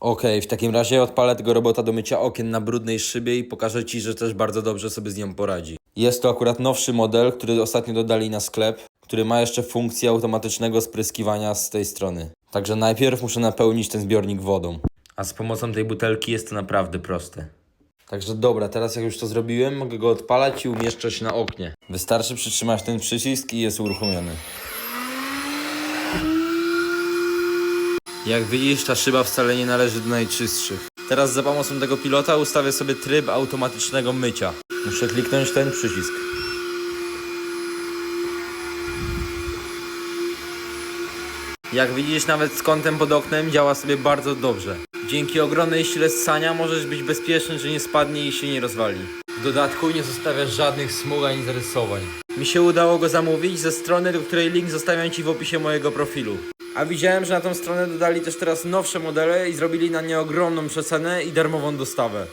Okej, w takim razie odpalę tego robota do mycia okien na brudnej szybie i pokażę Ci, że też bardzo dobrze sobie z nią poradzi. Jest to akurat nowszy model, który ostatnio dodali na sklep, który ma jeszcze funkcję automatycznego spryskiwania z tej strony. Także najpierw muszę napełnić ten zbiornik wodą. A z pomocą tej butelki jest to naprawdę proste. Także dobra, teraz jak już to zrobiłem, mogę go odpalać i umieszczać na oknie. Wystarczy przytrzymać ten przycisk i jest uruchomiony. Jak widzisz, ta szyba wcale nie należy do najczystszych. Teraz za pomocą tego pilota ustawię sobie tryb automatycznego mycia. Muszę kliknąć ten przycisk. Jak widzisz, nawet z kątem pod oknem działa sobie bardzo dobrze. Dzięki ogromnej sile ssania możesz być bezpieczny, że nie spadnie i się nie rozwali. W dodatku nie zostawiasz żadnych smug ani zarysowań. Mi się udało go zamówić ze strony, do której link zostawiam Ci w opisie mojego profilu. A widziałem, że na tą stronę dodali też teraz nowsze modele i zrobili na nie ogromną przecenę i darmową dostawę.